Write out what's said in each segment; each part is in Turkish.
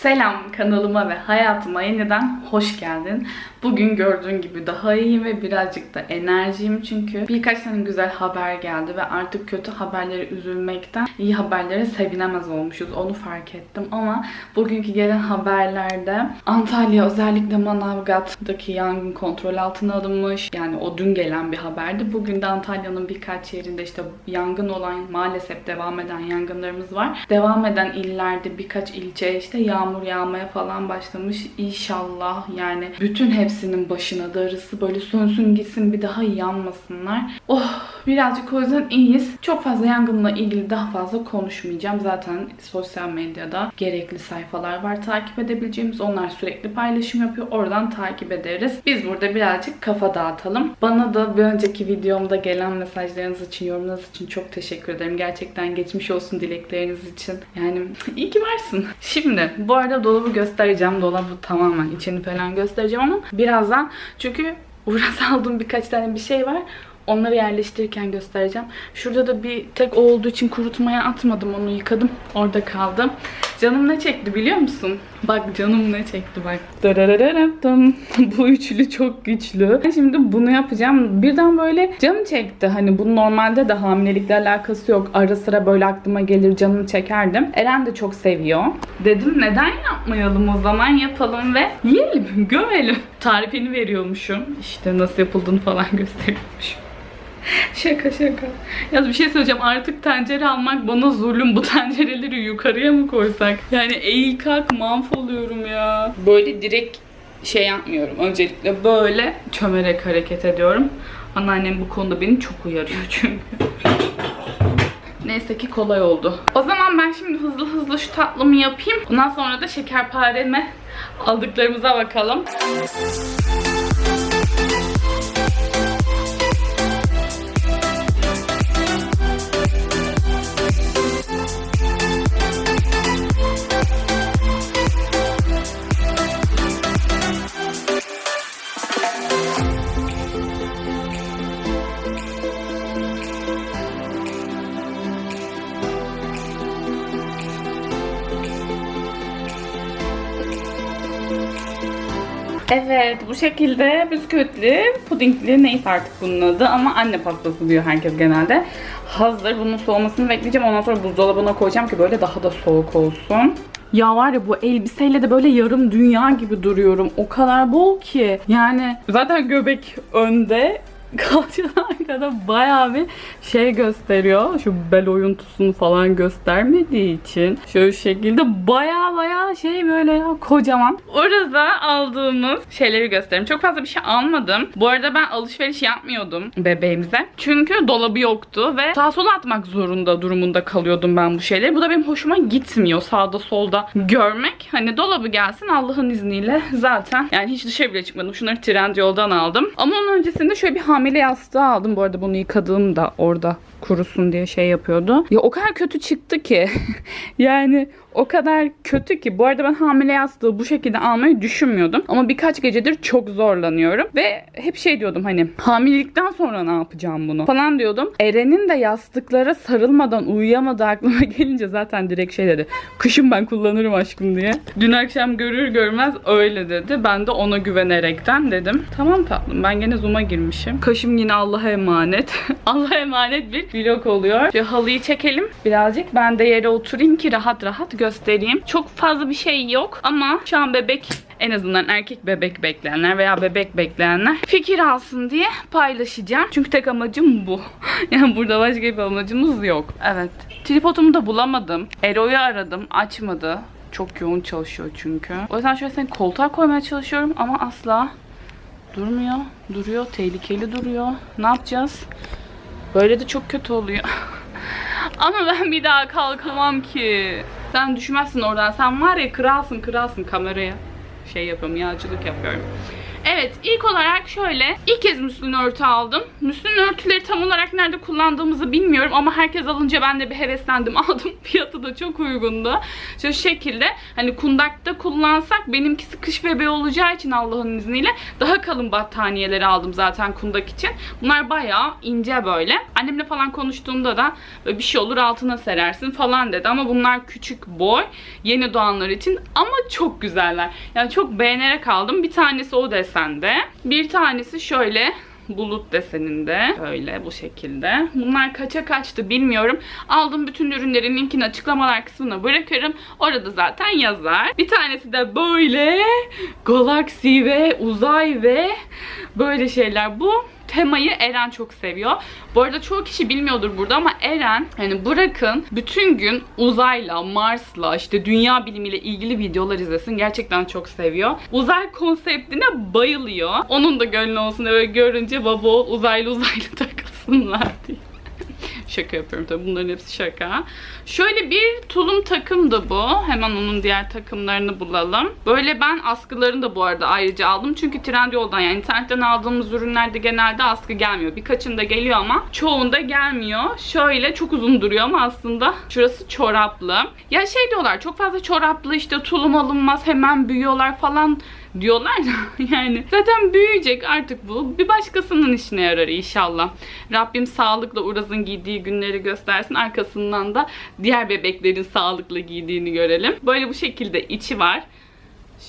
Selam kanalıma ve hayatıma yeniden hoş geldin. Bugün gördüğün gibi daha iyiyim ve birazcık da enerjiyim çünkü birkaç tane güzel haber geldi ve artık kötü haberlere üzülmekten iyi haberlere sevinemez olmuşuz. Onu fark ettim ama bugünkü gelen haberlerde Antalya özellikle Manavgat'taki yangın kontrol altına alınmış. Yani o dün gelen bir haberdi. Bugün de Antalya'nın birkaç yerinde işte yangın olan maalesef devam eden yangınlarımız var. Devam eden illerde birkaç ilçe işte yağmur yağmaya falan başlamış. İnşallah yani bütün hepsinin başına darısı böyle sönsün gitsin bir daha yanmasınlar. Oh birazcık o yüzden iyiyiz. Çok fazla yangınla ilgili daha fazla konuşmayacağım. Zaten sosyal medyada gerekli sayfalar var takip edebileceğimiz. Onlar sürekli paylaşım yapıyor. Oradan takip ederiz. Biz burada birazcık kafa dağıtalım. Bana da bir önceki videomda gelen mesajlarınız için, yorumlarınız için çok teşekkür ederim. Gerçekten geçmiş olsun dilekleriniz için. Yani iyi ki varsın. Şimdi bu arada dolabı göstereceğim. Dolabı tamamen içini falan göstereceğim ama birazdan çünkü Uğraz aldığım birkaç tane bir şey var. Onları yerleştirirken göstereceğim. Şurada da bir tek olduğu için kurutmaya atmadım. Onu yıkadım. Orada kaldı. Canım ne çekti biliyor musun? Bak canım ne çekti bak. Dararararam. Bu üçlü çok güçlü. Ben Şimdi bunu yapacağım. Birden böyle canım çekti. Hani bu normalde de hamilelikle alakası yok. Ara sıra böyle aklıma gelir canımı çekerdim. Eren de çok seviyor. Dedim neden yapmayalım o zaman yapalım ve yiyelim, gömelim. Tarifini veriyormuşum. İşte nasıl yapıldığını falan gösteriyormuşum. Şaka şaka. Ya bir şey söyleyeceğim artık tencere almak bana zulüm. Bu tencereleri yukarıya mı koysak? Yani eğil kalk mahvoluyorum ya. Böyle direkt şey yapmıyorum. Öncelikle böyle çömerek hareket ediyorum. Anneannem bu konuda beni çok uyarıyor çünkü. Neyse ki kolay oldu. O zaman ben şimdi hızlı hızlı şu tatlımı yapayım. Ondan sonra da şekerpareme aldıklarımıza bakalım. Evet bu şekilde bisküvitli, pudingli neyse artık bunun adı ama anne pastası diyor herkes genelde. Hazır bunun soğumasını bekleyeceğim ondan sonra buzdolabına koyacağım ki böyle daha da soğuk olsun. Ya var ya bu elbiseyle de böyle yarım dünya gibi duruyorum. O kadar bol ki. Yani zaten göbek önde kalça arkada bayağı bir şey gösteriyor. Şu bel oyuntusunu falan göstermediği için şöyle şekilde bayağı bayağı şey böyle ya kocaman. Orada aldığımız şeyleri göstereyim. Çok fazla bir şey almadım. Bu arada ben alışveriş yapmıyordum bebeğimize. Çünkü dolabı yoktu ve sağa sola atmak zorunda durumunda kalıyordum ben bu şeyleri. Bu da benim hoşuma gitmiyor sağda solda görmek. Hani dolabı gelsin Allah'ın izniyle zaten. Yani hiç dışarı bile çıkmadım. Şunları Trendyol'dan aldım. Ama onun öncesinde şöyle bir yastığı aldım. Bu arada bunu yıkadığım da orada kurusun diye şey yapıyordu. Ya o kadar kötü çıktı ki. yani o kadar kötü ki. Bu arada ben hamile yastığı bu şekilde almayı düşünmüyordum. Ama birkaç gecedir çok zorlanıyorum. Ve hep şey diyordum hani hamilelikten sonra ne yapacağım bunu falan diyordum. Eren'in de yastıklara sarılmadan uyuyamadı aklıma gelince zaten direkt şey dedi. Kışın ben kullanırım aşkım diye. Dün akşam görür görmez öyle dedi. Ben de ona güvenerekten dedim. Tamam tatlım ben gene Zoom'a girmişim. Kaşım yine Allah'a emanet. Allah'a emanet bir vlog oluyor. Şu halıyı çekelim birazcık. Ben de yere oturayım ki rahat rahat göstereyim. Çok fazla bir şey yok ama şu an bebek en azından erkek bebek bekleyenler veya bebek bekleyenler fikir alsın diye paylaşacağım. Çünkü tek amacım bu. yani burada başka bir amacımız yok. Evet. Tripodumu da bulamadım. Ero'yu aradım. Açmadı. Çok yoğun çalışıyor çünkü. O yüzden şöyle seni koltuğa koymaya çalışıyorum ama asla durmuyor. Duruyor. Tehlikeli duruyor. Ne yapacağız? Böyle de çok kötü oluyor. Ama ben bir daha kalkamam ki. Sen düşmezsin oradan. Sen var ya kralsın kralsın kameraya. Şey yapıyorum yağcılık yapıyorum. Evet ilk olarak şöyle ilk kez müslin örtü aldım. Müslin örtüleri tam olarak nerede kullandığımızı bilmiyorum ama herkes alınca ben de bir heveslendim aldım. Fiyatı da çok uygundu. Şu şekilde hani kundakta kullansak benimkisi kış bebeği olacağı için Allah'ın izniyle daha kalın battaniyeleri aldım zaten kundak için. Bunlar bayağı ince böyle. Annemle falan konuştuğumda da bir şey olur altına serersin falan dedi ama bunlar küçük boy yeni doğanlar için ama çok güzeller. Yani çok beğenerek aldım. Bir tanesi o desende. Bir tanesi şöyle bulut deseninde. Böyle bu şekilde. Bunlar kaça kaçtı bilmiyorum. Aldım bütün ürünlerin linkini açıklamalar kısmına bırakırım. Orada zaten yazar. Bir tanesi de böyle galaksi ve uzay ve böyle şeyler. Bu temayı Eren çok seviyor. Bu arada çoğu kişi bilmiyordur burada ama Eren hani bırakın bütün gün uzayla, Mars'la, işte dünya bilimiyle ilgili videolar izlesin. Gerçekten çok seviyor. Uzay konseptine bayılıyor. Onun da gönlü olsun öyle görünce baba uzaylı uzaylı takılsınlar diye. Şaka yapıyorum tabii bunların hepsi şaka. Şöyle bir tulum takımdı bu. Hemen onun diğer takımlarını bulalım. Böyle ben askılarını da bu arada ayrıca aldım. Çünkü Trendyol'dan yani internetten aldığımız ürünlerde genelde askı gelmiyor. Birkaçında geliyor ama çoğunda gelmiyor. Şöyle çok uzun duruyor ama aslında şurası çoraplı. Ya şey diyorlar çok fazla çoraplı işte tulum alınmaz hemen büyüyorlar falan diyorlar da yani zaten büyüyecek artık bu. Bir başkasının işine yarar inşallah. Rabbim sağlıkla Uraz'ın giydiği günleri göstersin. Arkasından da diğer bebeklerin sağlıklı giydiğini görelim. Böyle bu şekilde içi var.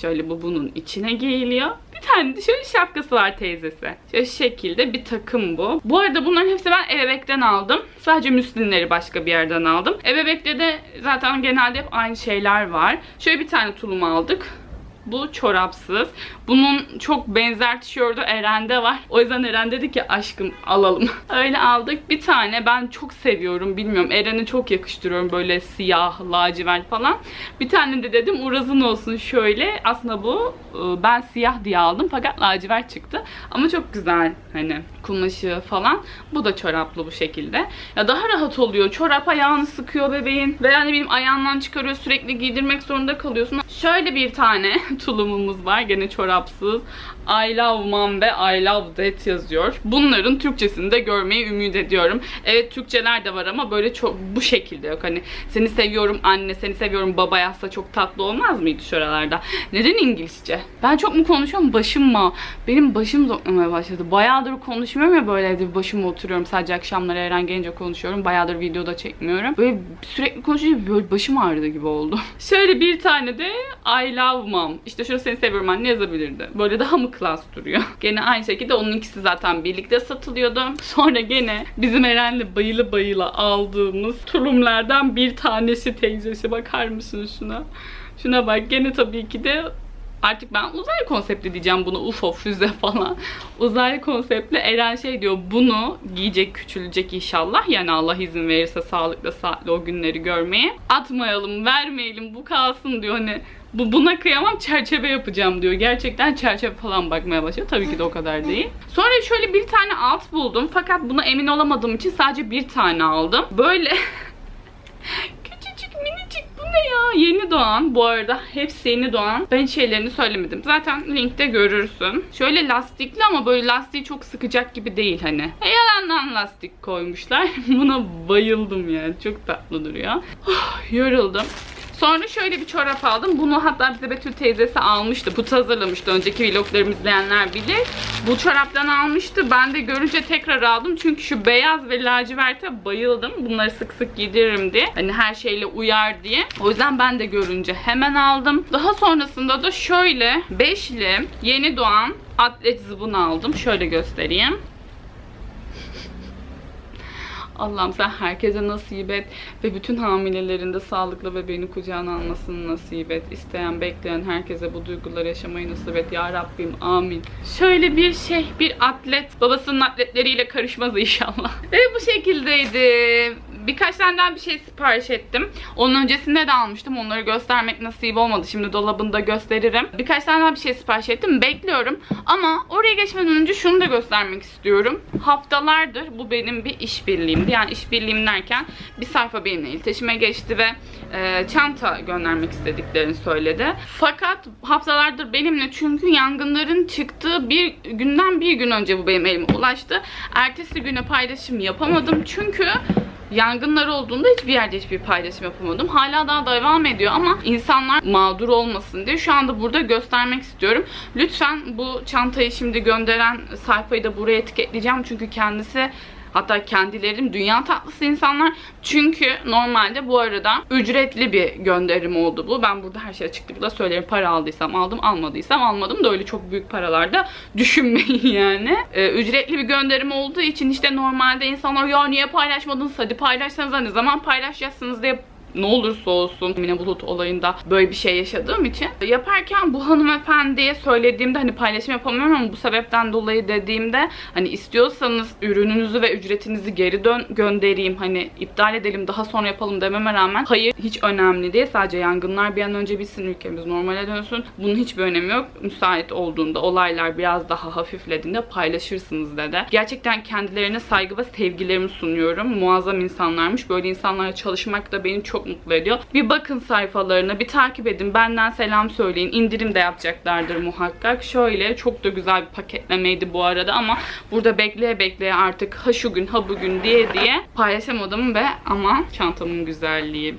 Şöyle bu bunun içine giyiliyor. Bir tane de şöyle şapkası var teyzesi. Şöyle şekilde bir takım bu. Bu arada bunların hepsi ben ebebekten aldım. Sadece müslinleri başka bir yerden aldım. Ebebekte de zaten genelde hep aynı şeyler var. Şöyle bir tane tulum aldık. Bu çorapsız. Bunun çok benzer tişörtü Eren'de var. O yüzden Eren dedi ki aşkım alalım. Öyle aldık. Bir tane ben çok seviyorum. Bilmiyorum Eren'e çok yakıştırıyorum böyle siyah, lacivert falan. Bir tane de dedim Uraz'ın olsun şöyle. Aslında bu e, ben siyah diye aldım fakat lacivert çıktı. Ama çok güzel hani kumaşı falan. Bu da çoraplı bu şekilde. Ya daha rahat oluyor. Çorap ayağını sıkıyor bebeğin. Ve yani benim ayağından çıkarıyor sürekli giydirmek zorunda kalıyorsun. Şöyle bir tane tulumumuz var. Gene çorapsız. I love mom ve I love dad yazıyor. Bunların Türkçesini de görmeyi ümit ediyorum. Evet Türkçeler de var ama böyle çok bu şekilde yok. Hani seni seviyorum anne, seni seviyorum baba yazsa çok tatlı olmaz mıydı şuralarda? Neden İngilizce? Ben çok mu konuşuyorum? Başım mı? Benim başım zoklamaya başladı. Bayağıdır konuşmuyorum ya böyle evde başıma oturuyorum. Sadece akşamları Eren gelince konuşuyorum. Bayağıdır videoda çekmiyorum. Böyle sürekli konuşunca böyle başım ağrıdı gibi oldu. Şöyle bir tane de I love mom. İşte şurası seni seviyorum anne yazabilirdi. Böyle daha mı klas duruyor? Gene aynı şekilde onun ikisi zaten birlikte satılıyordu. Sonra gene bizim Eren'le bayılı bayıla aldığımız tulumlardan bir tanesi teyzesi. Bakar mısınız şuna? Şuna bak gene tabii ki de Artık ben uzay konseptli diyeceğim bunu UFO füze falan. Uzay konseptli Eren şey diyor bunu giyecek küçülecek inşallah. Yani Allah izin verirse sağlıkla saatli o günleri görmeye. Atmayalım vermeyelim bu kalsın diyor hani bu buna kıyamam çerçeve yapacağım diyor. Gerçekten çerçeve falan bakmaya başlıyor. Tabii ki de o kadar değil. Sonra şöyle bir tane alt buldum. Fakat buna emin olamadığım için sadece bir tane aldım. Böyle küçücük minicik bu ne ya? Yeni doğan bu arada. Hepsi yeni doğan. Ben şeylerini söylemedim. Zaten linkte görürsün. Şöyle lastikli ama böyle lastiği çok sıkacak gibi değil hani. E, yalandan lastik koymuşlar. Buna bayıldım yani. Çok tatlı duruyor. Oh, yoruldum. Sonra şöyle bir çorap aldım. Bunu hatta bize Betül teyzesi almıştı. Put hazırlamıştı. Önceki vloglarımı izleyenler bilir. Bu çoraptan almıştı. Ben de görünce tekrar aldım. Çünkü şu beyaz ve laciverte bayıldım. Bunları sık sık giydiririm diye. Hani her şeyle uyar diye. O yüzden ben de görünce hemen aldım. Daha sonrasında da şöyle beşli yeni doğan atlet zıbın aldım. Şöyle göstereyim. Allah'ım sen herkese nasip et ve bütün hamilelerinde sağlıklı bebeğini kucağına almasını nasip et. İsteyen, bekleyen herkese bu duyguları yaşamayı nasip et. Ya Rabbim amin. Şöyle bir şey, bir atlet babasının atletleriyle karışmaz inşallah. Ve bu şekildeydi. Birkaç tane daha bir şey sipariş ettim. Onun öncesinde de almıştım. Onları göstermek nasip olmadı. Şimdi dolabında gösteririm. Birkaç tane daha bir şey sipariş ettim. Bekliyorum. Ama oraya geçmeden önce şunu da göstermek istiyorum. Haftalardır bu benim bir işbirliğimdi. Yani işbirliğim derken bir sayfa benimle iletişime geçti ve e, çanta göndermek istediklerini söyledi. Fakat haftalardır benimle çünkü yangınların çıktığı bir günden bir gün önce bu benim elime ulaştı. Ertesi güne paylaşım yapamadım çünkü Yangınlar olduğunda hiçbir yerde hiçbir paylaşım yapamadım. Hala daha devam ediyor ama insanlar mağdur olmasın diye şu anda burada göstermek istiyorum. Lütfen bu çantayı şimdi gönderen sayfayı da buraya etiketleyeceğim. Çünkü kendisi Hatta kendilerim dünya tatlısı insanlar. Çünkü normalde bu arada ücretli bir gönderim oldu bu. Ben burada her şey açıklıkla söylerim. Para aldıysam aldım, almadıysam almadım da öyle çok büyük paralarda düşünmeyin yani. Ee, ücretli bir gönderim olduğu için işte normalde insanlar ya niye paylaşmadınız hadi paylaşsanız ne zaman paylaşacaksınız diye ne olursa olsun Emine Bulut olayında böyle bir şey yaşadığım için yaparken bu hanımefendiye söylediğimde hani paylaşım yapamıyorum ama bu sebepten dolayı dediğimde hani istiyorsanız ürününüzü ve ücretinizi geri dön göndereyim hani iptal edelim daha sonra yapalım dememe rağmen hayır hiç önemli değil sadece yangınlar bir an önce bitsin ülkemiz normale dönsün bunun hiçbir önemi yok müsait olduğunda olaylar biraz daha hafiflediğinde paylaşırsınız dedi. Gerçekten kendilerine saygı ve sevgilerimi sunuyorum. Muazzam insanlarmış. Böyle insanlarla çalışmak da beni çok mutlu ediyor. Bir bakın sayfalarına, bir takip edin. Benden selam söyleyin. İndirim de yapacaklardır muhakkak. Şöyle çok da güzel bir paketlemeydi bu arada ama burada bekleye bekleye artık ha şu gün ha bugün diye diye paylaşamadım ve ama çantamın güzelliği.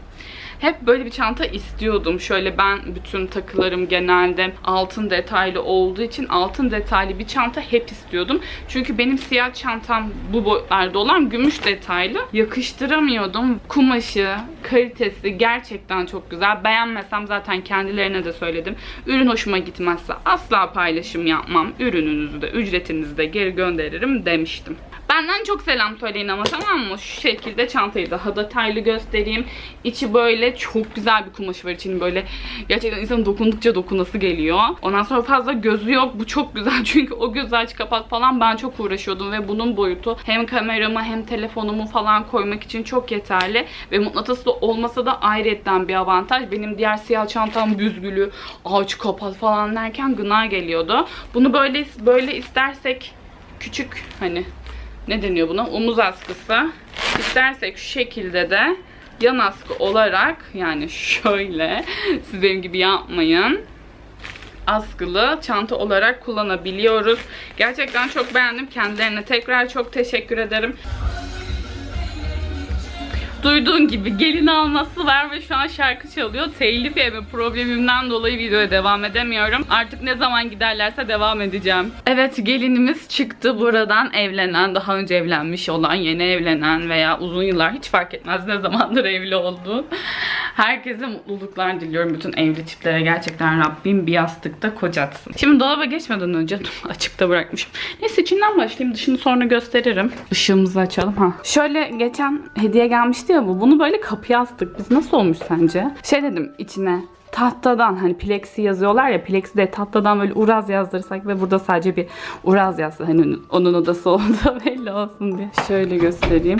Hep böyle bir çanta istiyordum. Şöyle ben bütün takılarım genelde altın detaylı olduğu için altın detaylı bir çanta hep istiyordum. Çünkü benim siyah çantam bu boyutlarda olan gümüş detaylı. Yakıştıramıyordum. Kumaşı, kalitesi gerçekten çok güzel. Beğenmesem zaten kendilerine de söyledim. Ürün hoşuma gitmezse asla paylaşım yapmam. Ürününüzü de ücretinizi de geri gönderirim demiştim. Benden çok selam söyleyin ama tamam mı? Şu şekilde çantayı daha detaylı göstereyim. İçi böyle çok güzel bir kumaşı var içinin böyle gerçekten insanın dokundukça dokunası geliyor. Ondan sonra fazla gözü yok. Bu çok güzel çünkü o gözü aç kapat falan ben çok uğraşıyordum ve bunun boyutu hem kameramı hem telefonumu falan koymak için çok yeterli ve mıknatıslı olmasa da ayrıyetten bir avantaj. Benim diğer siyah çantam büzgülü, aç kapat falan derken gına geliyordu. Bunu böyle böyle istersek küçük hani ne deniyor buna? Omuz askısı. İstersek şu şekilde de yan askı olarak yani şöyle siz benim gibi yapmayın. Askılı çanta olarak kullanabiliyoruz. Gerçekten çok beğendim. Kendilerine tekrar çok teşekkür ederim. Duyduğun gibi gelin alması var ve şu an şarkı çalıyor. Telif yeme problemimden dolayı videoya devam edemiyorum. Artık ne zaman giderlerse devam edeceğim. Evet gelinimiz çıktı buradan evlenen, daha önce evlenmiş olan, yeni evlenen veya uzun yıllar hiç fark etmez ne zamandır evli olduğu. Herkese mutluluklar diliyorum bütün evli çiftlere. Gerçekten Rabbim bir yastıkta kocatsın. Şimdi dolaba geçmeden önce açıkta bırakmışım. Neyse içinden başlayayım. Dışını sonra gösteririm. Işığımızı açalım. Ha. Şöyle geçen hediye gelmişti bu. Bunu böyle kapıya astık. Biz nasıl olmuş sence? Şey dedim içine tahtadan hani plexi yazıyorlar ya plexi de tahtadan böyle uraz yazdırsak ve burada sadece bir uraz yazsa hani onun odası olduğu belli olsun diye. Şöyle göstereyim.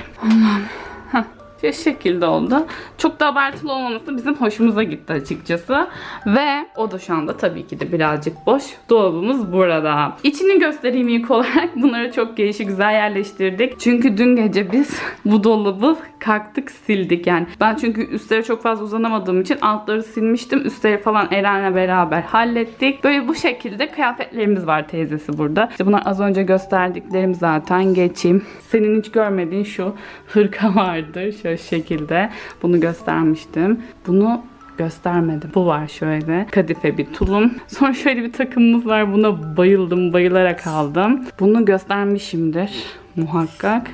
Heh. Şu şekilde oldu. Çok da abartılı olmaması bizim hoşumuza gitti açıkçası. Ve o da şu anda tabii ki de birazcık boş. Dolabımız burada. İçini göstereyim ilk olarak. Bunları çok gelişi güzel yerleştirdik. Çünkü dün gece biz bu dolabı kalktık sildik yani. Ben çünkü üstlere çok fazla uzanamadığım için altları silmiştim. Üstleri falan Eren'le beraber hallettik. Böyle bu şekilde kıyafetlerimiz var teyzesi burada. İşte bunlar az önce gösterdiklerim zaten. Geçeyim. Senin hiç görmediğin şu hırka vardır. Şöyle şekilde. Bunu göstermiştim. Bunu göstermedim. Bu var şöyle. Kadife bir tulum. Sonra şöyle bir takımımız var. Buna bayıldım. Bayılarak aldım. Bunu göstermişimdir muhakkak.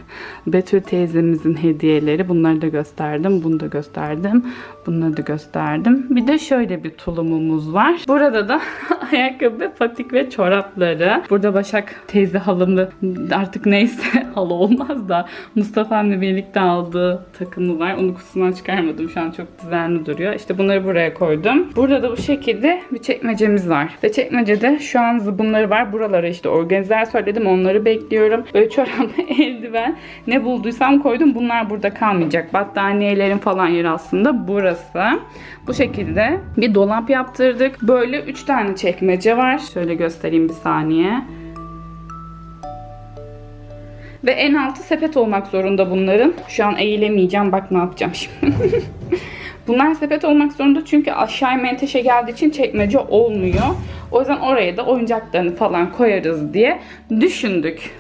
Betül teyzemizin hediyeleri. Bunları da gösterdim. Bunu da gösterdim. Bunları da gösterdim. Bir de şöyle bir tulumumuz var. Burada da ayakkabı, patik ve çorapları. Burada Başak teyze halımı artık neyse halı olmaz da Mustafa'mla birlikte aldığı takımı var. Onu kutusundan çıkarmadım. Şu an çok düzenli duruyor. İşte bunları buraya koydum. Burada da bu şekilde bir çekmecemiz var. Ve çekmecede şu an zıbınları var. Buralara işte organizer söyledim. Onları bekliyorum. Böyle çorap koydum. Eldiven. Ne bulduysam koydum. Bunlar burada kalmayacak. Battaniyelerin falan yeri aslında burası. Bu şekilde bir dolap yaptırdık. Böyle 3 tane çekmece var. Şöyle göstereyim bir saniye. Ve en altı sepet olmak zorunda bunların. Şu an eğilemeyeceğim. Bak ne yapacağım şimdi. Bunlar sepet olmak zorunda çünkü aşağı menteşe geldiği için çekmece olmuyor. O yüzden oraya da oyuncaklarını falan koyarız diye düşündük.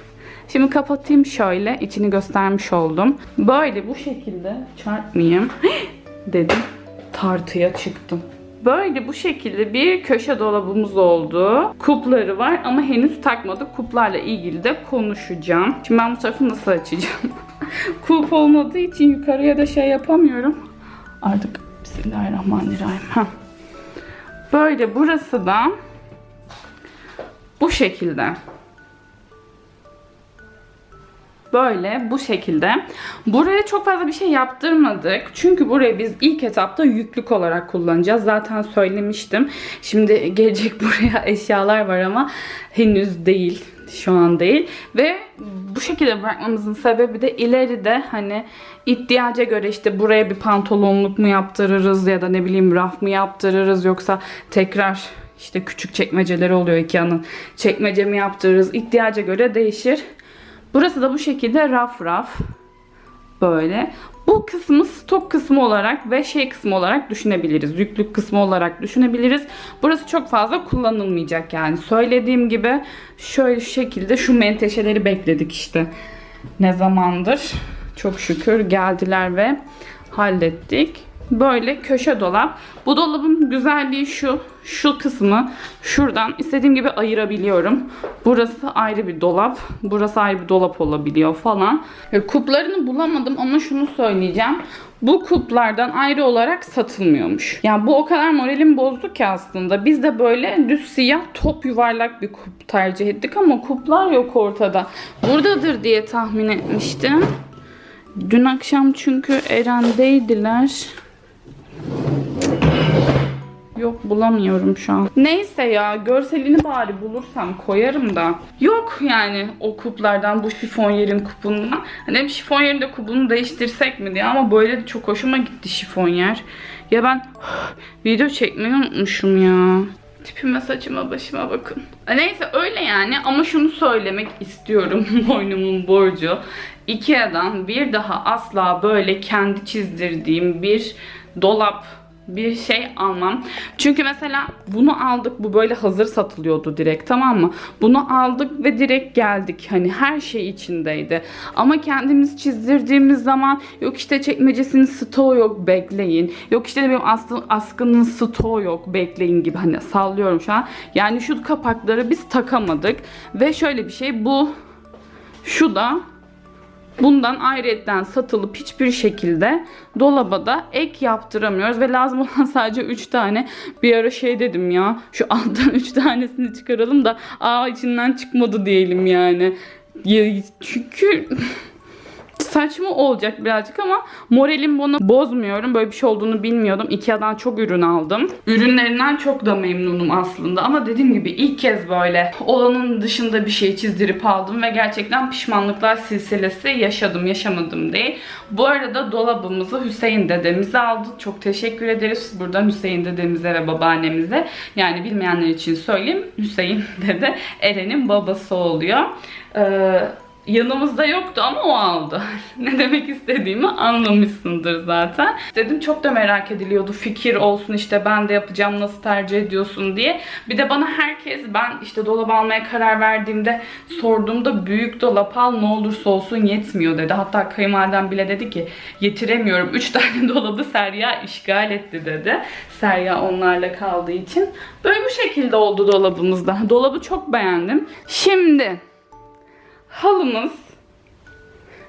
Şimdi kapatayım şöyle. içini göstermiş oldum. Böyle bu şekilde çarpmayayım dedim. Tartıya çıktım. Böyle bu şekilde bir köşe dolabımız oldu. Kupları var ama henüz takmadık. Kuplarla ilgili de konuşacağım. Şimdi ben bu tarafı nasıl açacağım? Kup olmadığı için yukarıya da şey yapamıyorum. Artık Bismillahirrahmanirrahim. Heh. Böyle burası da bu şekilde. Böyle bu şekilde. Buraya çok fazla bir şey yaptırmadık. Çünkü burayı biz ilk etapta yüklük olarak kullanacağız. Zaten söylemiştim. Şimdi gelecek buraya eşyalar var ama henüz değil. Şu an değil. Ve bu şekilde bırakmamızın sebebi de ileride hani ihtiyaca göre işte buraya bir pantolonluk mu yaptırırız ya da ne bileyim raf mı yaptırırız yoksa tekrar işte küçük çekmeceleri oluyor Ikea'nın. Çekmece mi yaptırırız? İhtiyaca göre değişir. Burası da bu şekilde raf raf. Böyle. Bu kısmı stok kısmı olarak ve şey kısmı olarak düşünebiliriz. Yüklük kısmı olarak düşünebiliriz. Burası çok fazla kullanılmayacak yani. Söylediğim gibi şöyle şekilde şu menteşeleri bekledik işte. Ne zamandır. Çok şükür geldiler ve hallettik. Böyle köşe dolap. Bu dolabın güzelliği şu. Şu kısmı şuradan istediğim gibi ayırabiliyorum. Burası ayrı bir dolap. Burası ayrı bir dolap olabiliyor falan. E, Kuplarını bulamadım ama şunu söyleyeceğim. Bu kuplardan ayrı olarak satılmıyormuş. Yani bu o kadar moralim bozdu ki aslında. Biz de böyle düz siyah top yuvarlak bir kup tercih ettik ama kuplar yok ortada. Buradadır diye tahmin etmiştim. Dün akşam çünkü Eren'deydiler. Yok bulamıyorum şu an. Neyse ya görselini bari bulursam koyarım da. Yok yani o kuplardan bu şifonyerin kupundan. Hani hem şifonyerin de kupunu değiştirsek mi diye ama böyle de çok hoşuma gitti şifonyer. Ya ben video çekmeyi unutmuşum ya. Tipime saçıma başıma bakın. Neyse öyle yani ama şunu söylemek istiyorum boynumun borcu. Ikea'dan bir daha asla böyle kendi çizdirdiğim bir dolap bir şey almam. Çünkü mesela bunu aldık. Bu böyle hazır satılıyordu direkt tamam mı? Bunu aldık ve direkt geldik. Hani her şey içindeydi. Ama kendimiz çizdirdiğimiz zaman yok işte çekmecesinin stoğu yok bekleyin. Yok işte benim askının stoğu yok bekleyin gibi. Hani sallıyorum şu an. Yani şu kapakları biz takamadık. Ve şöyle bir şey bu şu da Bundan ayrıyetten satılıp hiçbir şekilde dolaba da ek yaptıramıyoruz ve lazım olan sadece 3 tane. Bir ara şey dedim ya şu alttan 3 tanesini çıkaralım da aa içinden çıkmadı diyelim yani. Ya, çünkü saçma olacak birazcık ama moralim bunu bozmuyorum. Böyle bir şey olduğunu bilmiyordum. Ikea'dan çok ürün aldım. Ürünlerinden çok da memnunum aslında. Ama dediğim gibi ilk kez böyle olanın dışında bir şey çizdirip aldım ve gerçekten pişmanlıklar silsilesi yaşadım, yaşamadım değil. Bu arada dolabımızı Hüseyin dedemize aldı. Çok teşekkür ederiz buradan Hüseyin dedemize ve babaannemize. Yani bilmeyenler için söyleyeyim. Hüseyin dede Eren'in babası oluyor. Ee, yanımızda yoktu ama o aldı. ne demek istediğimi anlamışsındır zaten. Dedim çok da merak ediliyordu. Fikir olsun işte ben de yapacağım nasıl tercih ediyorsun diye. Bir de bana herkes ben işte dolap almaya karar verdiğimde sorduğumda büyük dolap al ne olursa olsun yetmiyor dedi. Hatta kayınvalidem bile dedi ki yetiremiyorum. 3 tane dolabı Serya işgal etti dedi. Serya onlarla kaldığı için. Böyle bu şekilde oldu dolabımızda. Dolabı çok beğendim. Şimdi halımız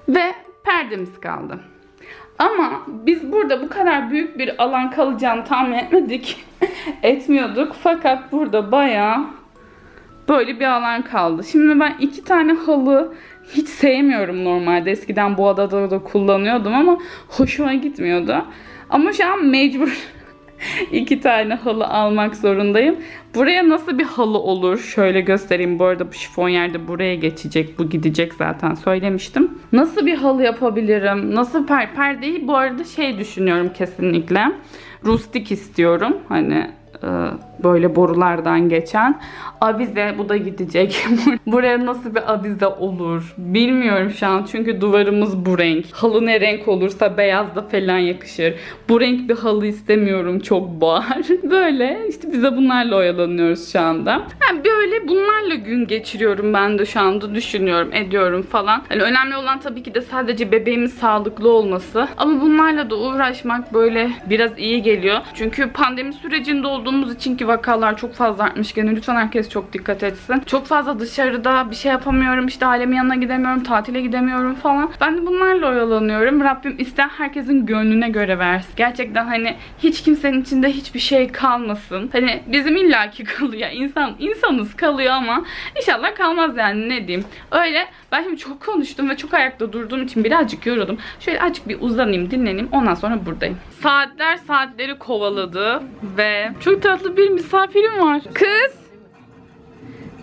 ve perdemiz kaldı. Ama biz burada bu kadar büyük bir alan kalacağını tahmin etmedik. Etmiyorduk. Fakat burada bayağı böyle bir alan kaldı. Şimdi ben iki tane halı hiç sevmiyorum normalde. Eskiden bu adada da kullanıyordum ama hoşuma gitmiyordu. Ama şu an mecbur İki tane halı almak zorundayım. Buraya nasıl bir halı olur? Şöyle göstereyim. Bu arada bu şifon yerde buraya geçecek. Bu gidecek zaten söylemiştim. Nasıl bir halı yapabilirim? Nasıl per perdeyi bu arada şey düşünüyorum kesinlikle. Rustik istiyorum. Hani böyle borulardan geçen. Avize bu da gidecek. Buraya nasıl bir avize olur? Bilmiyorum şu an çünkü duvarımız bu renk. Halı ne renk olursa beyaz da falan yakışır. Bu renk bir halı istemiyorum çok boğar. Böyle işte bize bunlarla oyalanıyoruz şu anda. Yani böyle bunlarla gün geçiriyorum ben de şu anda düşünüyorum, ediyorum falan. Hani önemli olan tabii ki de sadece bebeğimin sağlıklı olması. Ama bunlarla da uğraşmak böyle biraz iyi geliyor. Çünkü pandemi sürecinde olduğumuz için ki vakalar çok fazla artmış. Gene lütfen herkes çok dikkat etsin. Çok fazla dışarıda bir şey yapamıyorum. İşte ailemin yanına gidemiyorum, tatile gidemiyorum falan. Ben de bunlarla oyalanıyorum. Rabbim ister herkesin gönlüne göre versin. Gerçekten hani hiç kimsenin içinde hiçbir şey kalmasın. Hani bizim illaki kalıyor. İnsan, insanız kalıyor ama inşallah kalmaz yani ne diyeyim. Öyle ben şimdi çok konuştum ve çok ayakta durduğum için birazcık yoruldum. Şöyle azıcık bir uzanayım, dinleneyim. Ondan sonra buradayım. Saatler saatleri kovaladı ve çok tatlı bir misafirim var. Kız!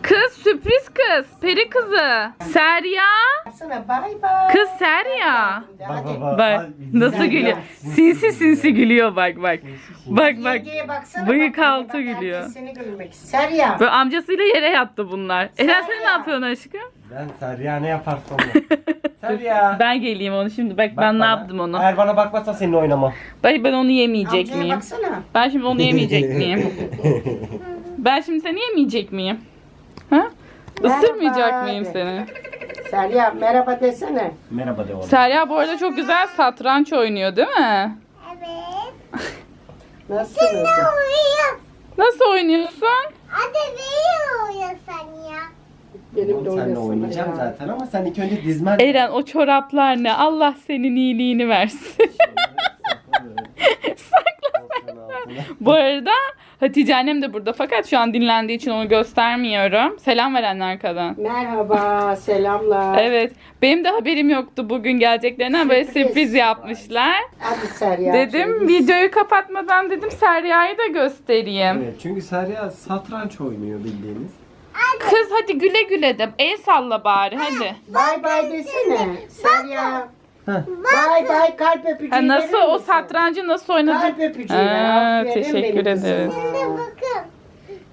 Kız sürpriz kız. Peri kızı. Serya. Sana bay bay. Kız Serya. Bak nasıl gülüyor. Sinsi sinsi gülüyor bak bak. Bak bak. Yengeye baksana. Bıyık bak, altı bak, herkes gülüyor. Seni görmek ister. Serya. Böyle amcasıyla yere yattı bunlar. Eren sen ne Serya. yapıyorsun aşkım? Ben Serya ne yaparsın onu? Serya. Ben geleyim onu şimdi. Bak, Bak ben ne bana. yaptım onu. Eğer bana bakmazsan seninle oynamam. Bak ben onu yemeyecek Amcaya miyim? baksana. Ben şimdi onu yemeyecek miyim? Ben şimdi seni yemeyecek miyim? Ha? Isırmayacak Merhaba. mıyım seni? Serya merhaba desene. Merhaba de oğlum. Serya bu arada çok güzel satranç oynuyor değil mi? Nasılsın? Nasıl oynuyorsun? Hadi beni uyuyorsan ya. Benim de Oğlum, oynayacağım ya. zaten ama sen ilk önce dizmen. Eren o çoraplar ne? Allah senin iyiliğini versin. bu arada Hatice annem de burada fakat şu an dinlendiği için onu göstermiyorum. Selam veren arkadan. Merhaba, selamlar. Evet. Benim de haberim yoktu bugün geleceklerinden. Böyle Sürpriz. sürpriz yapmışlar. Hadi Serya. Dedim videoyu kapatmadan dedim Serya'yı da göstereyim. Evet çünkü Serya satranç oynuyor bildiğiniz. Kız hadi güle güle de el salla bari hadi. Bay bay desene. Serya. Heh. Bay bay kalp öpücüğü Ha, nasıl verir o misin? satrancı nasıl oynadın? Kalp öpücüğü. Aa, Aferin teşekkür benim kızıma. ederiz. Bakın.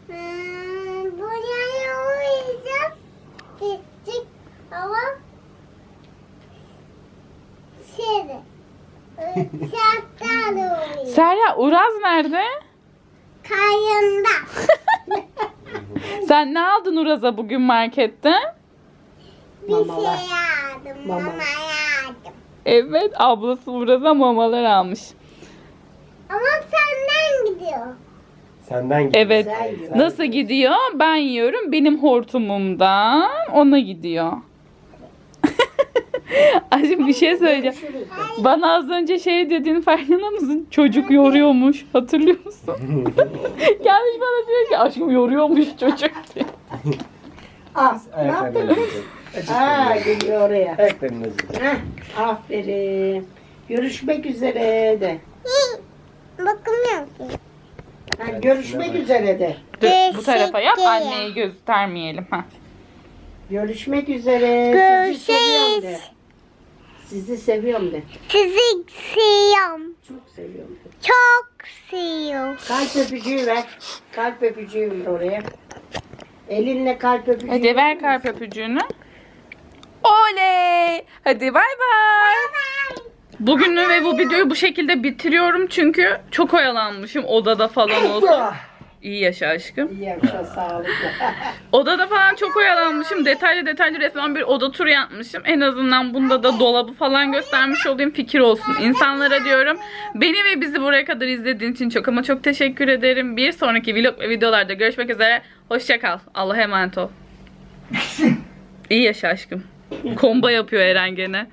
Hmm, buraya uyuyacağım. Gittik ama şeyde. Uyuyacağım. Serya Uraz nerede? Kayında. Sen ne aldın Uraz'a bugün markette? Bir şey Mamalar. aldım. Mama. Mama aldım. Evet ablası Uraz'a mamalar almış. Ama senden gidiyor. Senden gidiyor. Evet. Güzel. Nasıl gidiyor? Ben yiyorum. Benim hortumumdan ona gidiyor. Aşkım bir şey söyleyeceğim. Bana az önce şey dediğin farkında mısın? Çocuk yoruyormuş. Hatırlıyor musun? Gelmiş bana diyor ki aşkım yoruyormuş çocuk diyor. Ah, ne yaptın? Aa, geliyor oraya. Ayaklarını acıtacak. Heh, aferin. Görüşmek üzere de. Bakmıyorum ki. Ha, görüşmek üzere de. Dur, bu tarafa yap Teşekkür anneyi göstermeyelim. Ha. Görüşmek üzere. Sizi seviyorum de. Sizi seviyorum de. Sizi seviyorum. Çok seviyorum de. Çok seviyorum. Kalp öpücüğü ver. Kalp öpücüğü ver oraya. Elinle kalp öpücüğü Hadi ver kalp öpücüğünü. Oley! Hadi bay bay. Bugünü ve bu videoyu bu şekilde bitiriyorum çünkü çok oyalanmışım odada falan olsun. İyi yaşa aşkım. İyi akşam sağlıklı. Odada falan çok oyalanmışım. Detaylı detaylı resmen bir oda turu yapmışım. En azından bunda da dolabı falan göstermiş olayım fikir olsun insanlara diyorum. Beni ve bizi buraya kadar izlediğin için çok ama çok teşekkür ederim. Bir sonraki vlog ve videolarda görüşmek üzere. Hoşça kal. Allah'a emanet ol. İyi yaşa aşkım. Komba yapıyor Eren gene.